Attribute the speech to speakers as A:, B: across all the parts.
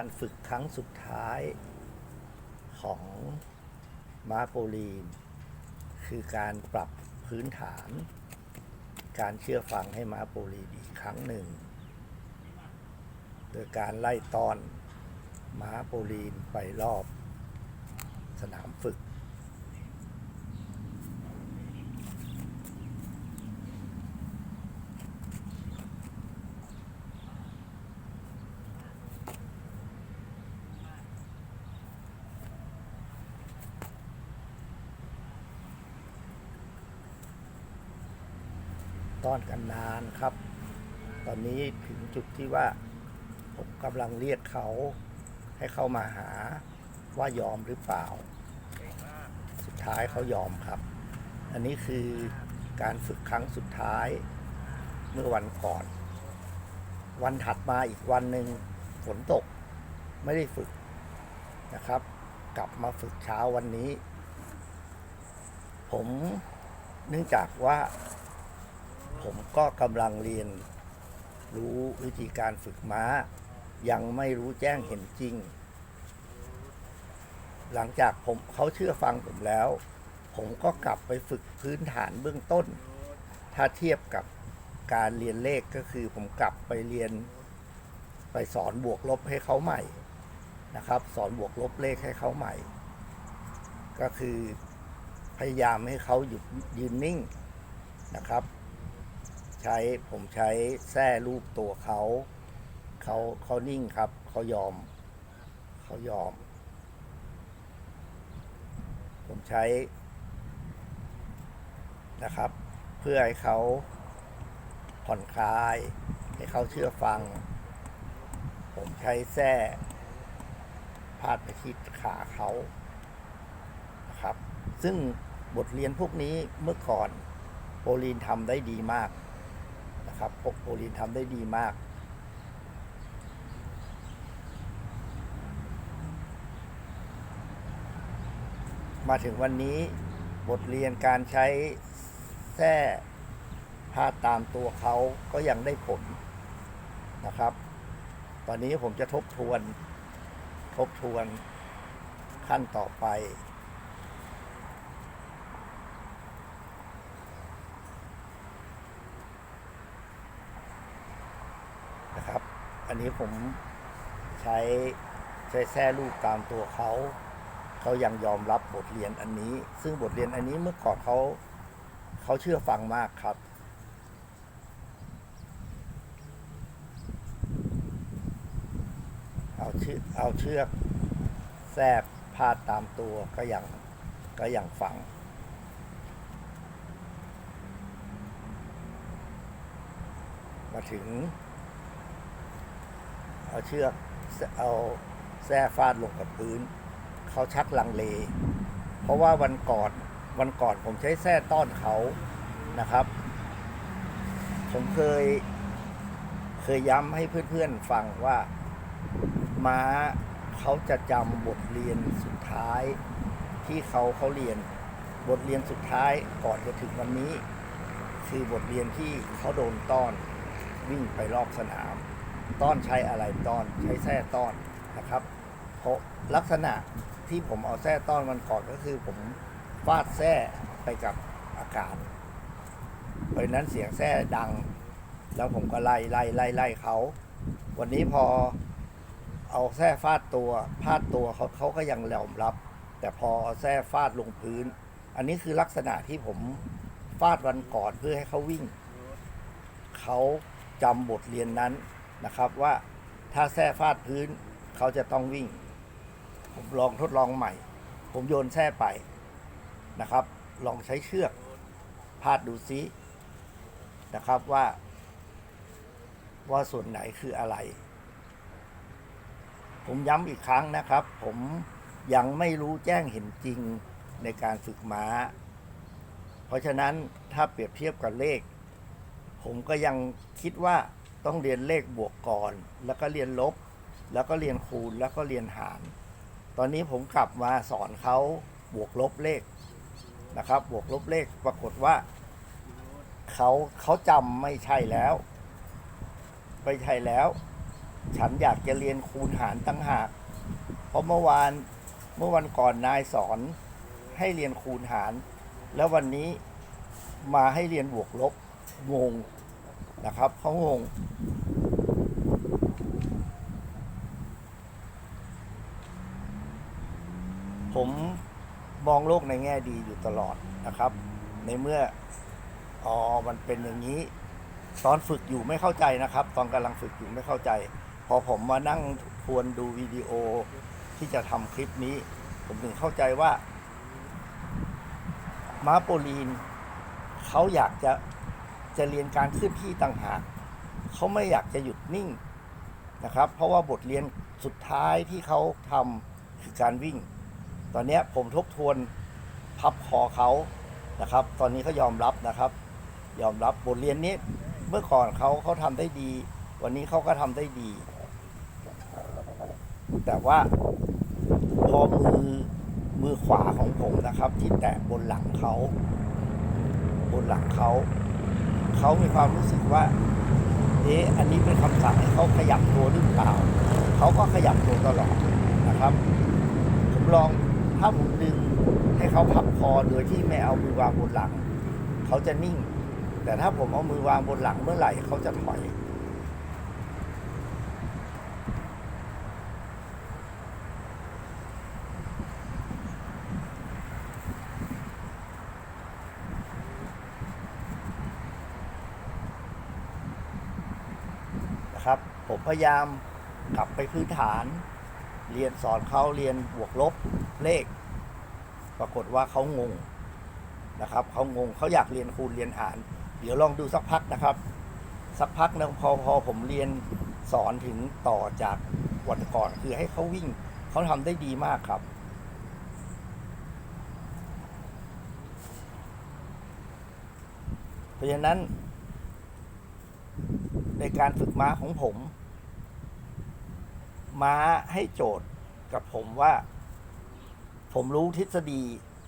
A: การฝึกครั้งสุดท้ายของมาโปลีน คือการปรับพื้นฐาน การเชื่อฟังให้มาโปลีนอีกครั้งหนึ่ง โดยการไล่ตอนม้าโปลีนไปรอบสนามฝึก ต้อนกันนานครับ ตอนนี้ถึงจุดที่ว่าผมกำลังเรียกเขาให้เข้ามาหาว่ายอมหรือเปล่า สุดท้ายเขายอมครับ อันนี้คือการฝึกครั้งสุดท้ายเมื่อวันก่อน วันถัดมาอีกวันหนึ่งฝนตกไม่ได้ฝึกนะครับ กลับมาฝึกเช้าวันนี้ ผมเนื่องจากว่า ผมก็กำลังเรียน รู้วิธีการฝึกม้า ยังไม่รู้แจ้งเห็นจริง หลังจากผมเขาเชื่อฟังผมแล้ว ผมก็กลับไปฝึกพื้นฐานเบื้องต้น ถ้าเทียบกับการเรียนเลขก็คือผมกลับไปเรียน ไปสอนบวกลบให้เขาใหม่นะครับ สอนบวกลบเลขให้เขาใหม่ ก็คือพยายามให้เขาหยุดยืนนิ่งนะครับ ใช้ผมใช้แส้รูปตัวเขาเขาเขานิ่งครับ เขายอม เขายอม ผมใช้นะครับ เพื่อให้เขาผ่อนคลาย ให้เขาเชื่อฟัง ผมใช้แส้พาดไปที่ขาเขานะครับ ซึ่งบทเรียนพวกนี้เมื่อก่อนโปลีนทำได้ดีมาก นะครับพวกโปลินทำได้ดีมาก มาถึงวันนี้บทเรียนการใช้แส้พาตามตัวเขาก็ยังได้ผลนะครับ ตอนนี้ผมจะทบทวน ทบทวนขั้นต่อไป นะครับ อันนี้ผมใช้ใช้แท้รูปตามตัวเขา เขายังยอมรับบทเรียนอันนี้ ซึ่งบทเรียนอันนี้เมื่อก่อนเขาเขาเชื่อฟังมากครับเอาเชือกเอาเชือกแทรกพาดตามตัวก็ยังก็ยังฟัง มาถึง เอาเชือกเอาแส้ฟาดลงกับพื้น เขาชักลังเล เพราะว่าวันก่อนวันก่อนผมใช้แส้ต้อนเขานะครับ ผมเคย เคยย้ำให้เพื่อนๆฟังว่าม้าเขาจะจำบทเรียนสุดท้าย ที่เขาเขาเรียนบทเรียนสุดท้ายก่อนจะถึงวันนี้ คือบทเรียนที่เขาโดนต้อนวิ่งไปรอบสนาม ต้อนใช้อะไรต้อนใช้แส้ต้อนนะครับเพราะลักษณะที่ผมเอาแส้ต้อนมันก่อนก็คือผมฟาดแส้ไปกับอากาศ เพราะนั้นเสียงแส้ดัง แล้วผมก็ไล่ไล่ไล่ไล่เขา วันนี้พอเอาแส้ฟาดตัวพาดตัวเขาเขาก็ยังยอมรับ แต่พอเอาแส้ฟาดลงพื้น อันนี้คือลักษณะที่ผมฟาดวันก่อนเพื่อให้เขาวิ่ง เขาจำบทเรียนนั้น นะครับว่าถ้าแส้ฟาดพื้นเขาจะต้องวิ่ง ผมลองทดลองใหม่ ผมโยนแส้ไปนะครับ ลองใช้เชือกพาดดูซินะครับว่า ว่าส่วนไหนคืออะไร ผมย้ำอีกครั้งนะครับ ผมยังไม่รู้แจ้งเห็นจริงในการฝึกม้า เพราะฉะนั้นถ้าเปรียบเทียบกับเลข ผมก็ยังคิดว่า ต้องเรียนเลขบวกก่อน แล้วก็เรียนลบ แล้วก็เรียนคูณแล้วก็เรียนหาร ตอนนี้ผมกลับมาสอนเขาบวกลบเลขนะครับ บวกลบเลขปรากฏว่าเขาเขาจำไม่ใช่แล้วไม่ใช่แล้ว ฉันอยากจะเรียนคูณหารตั้งหาก เพราะเมื่อวานเมื่อวันก่อนนายสอนให้เรียนคูณหาร แล้ววันนี้มาให้เรียนบวกลบงง นะครับเขางงผมมองโลกในแง่ดีอยู่ตลอดนะครับ ในเมื่ออ๋อมันเป็นอย่างนี้ ตอนฝึกอยู่ไม่เข้าใจนะครับ ตอนกำลังฝึกอยู่ไม่เข้าใจ พอผมมานั่งทวนดูวิดีโอที่จะทำคลิปนี้ ผมถึงเข้าใจว่ามาโปลีนเขาอยากจะ จะเรียนการเคลื่อนที่ต่างหากเขาไม่อยากจะหยุดนิ่งนะครับ เพราะว่าบทเรียนสุดท้ายที่เขาทำคือการวิ่ง ตอนนี้ผมทบทวนพับคอเขานะครับ ตอนนี้เขายอมรับนะครับ ยอมรับบทเรียนนี้เมื่อก่อนเขาเขาทำได้ดี วันนี้เขาก็ทำได้ดี แต่ว่าพอมือมือขวาของผมนะครับ ที่แตะบนหลังเขาบนหลังเขา เขามีความรู้สึกว่า เอ๊ะ อันนี้เป็นคำสั่งให้เขาขยับตัวหรือเปล่า เขาก็ขยับตัวตลอดนะครับ ผมลองถ้าผมดึงให้เขาพับคอโดยที่ไม่เอามือวางบนหลัง เขาจะนิ่ง แต่ถ้าผมเอามือวางบนหลังเมื่อไหร่เขาจะถอย นะครับ ผมพยายามกลับไปพื้นฐาน เรียนสอนเขาเรียนบวกลบเลข ปรากฏว่าเขางงนะครับเขางงเขาอยากเรียนคูณเรียนหาร เดี๋ยวลองดูสักพักนะครับ สักพักนึงพอพอผมเรียนสอนถึงต่อจากวันก่อนคือให้เขาวิ่งเขาทำได้ดีมากครับเพราะฉะนั้น ในการฝึกม้าของผม ม้าให้โจทย์กับผมว่า ผมรู้ทฤษฎี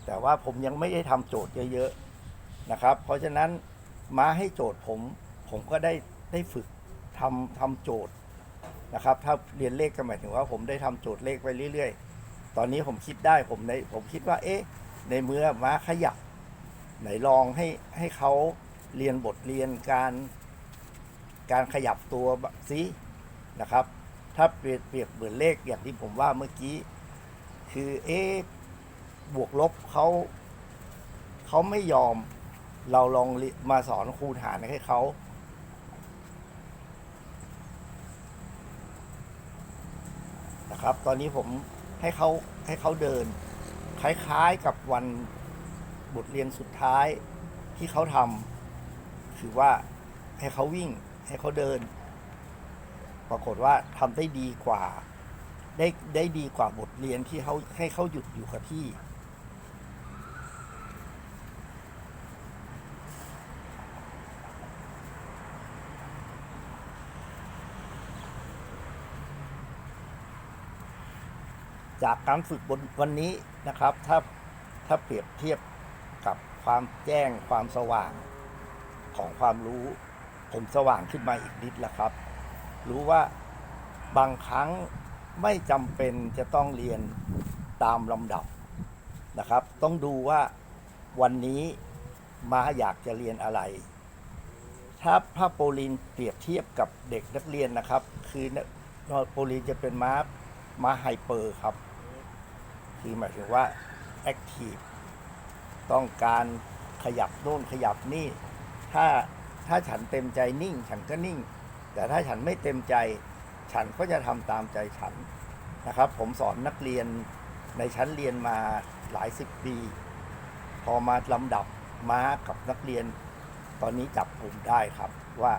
A: แต่ว่าผมยังไม่ได้ทำโจทย์เยอะๆนะครับ เพราะฉะนั้นม้าให้โจทย์ผม ผมก็ได้ได้ฝึกทำทำโจทย์นะครับ ถ้าเรียนเลขก็หมายถึงว่า ผมได้ทำโจทย์เลขไปเรื่อย ๆ ตอนนี้ผมคิดได้ผมในผมคิดว่า เอ๊ะ ในเมื่อม้าขยับไหนลองให้ให้เขาเรียนบทเรียนการการขยับตัวซินะครับ ถ้าเปรียบเปรียบเหมือนเลขอย่างที่ผมว่าเมื่อกี้ คือเอ๊ะบวกลบเขาเขาไม่ยอมเราลองมาสอนคูณหารให้เขานะครับ ตอนนี้ผมให้เขาให้เขาเดิน คล้ายๆกับวันบทเรียนสุดท้ายที่เขาทำคือว่าให้เขาวิ่งให้เขาเดิน ปรากฏว่าทำได้ดีกว่า ได้ได้ดีกว่าบทเรียนที่เขาให้เขาหยุดอยู่กับที่ จากการฝึกบนวันนี้นะครับ ถ้าถ้าเปรียบเทียบกับความแจ้งความสว่างของความรู้ ผมสว่างขึ้นมาอีกนิดแล้วครับ รู้ว่าบางครั้งไม่จำเป็นจะต้องเรียนตามลำดับนะครับ ต้องดูว่าวันนี้มาอยากจะเรียนอะไร ถ้าพระโปลินเปรียบเทียบกับเด็กนักเรียนนะครับ คือโปลินจะเป็นม้าม้าไฮเปอร์ครับ คือหมายถึงว่าแอคทีฟต้องการขยับโน่นขยับนี่ ถ้าถ้าฉันเต็มใจนิ่ง ฉันก็นิ่ง แต่ถ้าฉันไม่เต็มใจ ฉันก็จะทำตามใจฉันนะครับ ผมสอนนักเรียนในชั้นเรียนมาหลายสิบปี พอมาลำดับม้ากับนักเรียน ตอนนี้จับกลุ่มได้ครับว่า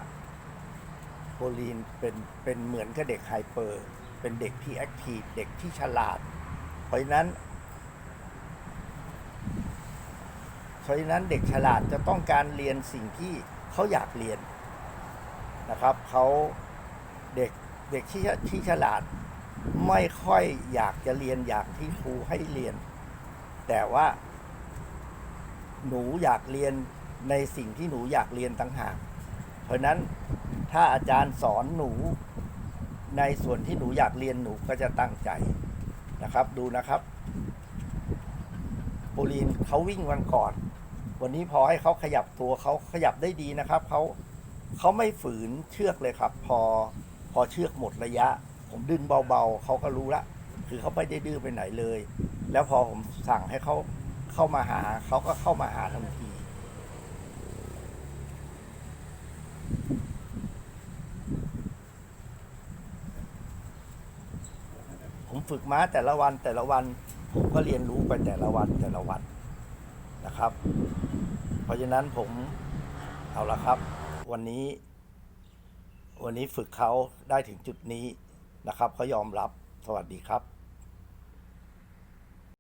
A: โปลีนเป็นเป็นเหมือนกับเด็กไฮเปอร์ เป็นเด็กที่แอคทีฟเด็กที่ฉลาด เพราะฉะนั้นเพราะฉะนั้นเด็กฉลาดจะต้องการเรียนสิ่งที่เขาอยากเรียน นะครับเขาเด็กเด็กที่ที่ฉลาดไม่ค่อยอยากจะเรียนอย่างที่ครูให้เรียน แต่ว่า หนูอยากเรียนในสิ่งที่หนูอยากเรียนต่างหาก เพราะนั้นถ้าอาจารย์สอนหนูในส่วนที่หนูอยากเรียนหนูก็จะตั้งใจนะครับ ดูนะครับปูลีนเขาวิ่งวันก่อน วันนี้พอให้เขาขยับตัวเขาขยับได้ดีนะครับเขา เขาไม่ฝืนเชือกเลยครับ พอพอเชือกหมดระยะ ผมดึงเบาๆเขาก็รู้ละ คือเขาไม่ได้ดื้อไปไหนเลย แล้วพอผมสั่งให้เขาเข้ามาหาเขาก็เข้ามาหาทันที ผมฝึกม้าแต่ละวันแต่ละวัน ผมก็เรียนรู้ไปแต่ละวันแต่ละวันนะครับ เพราะฉะนั้นผมเอาละครับ วันนี้ วันนี้ฝึกเขาได้ถึงจุดนี้นะครับเขายอมรับสวัสดีครับ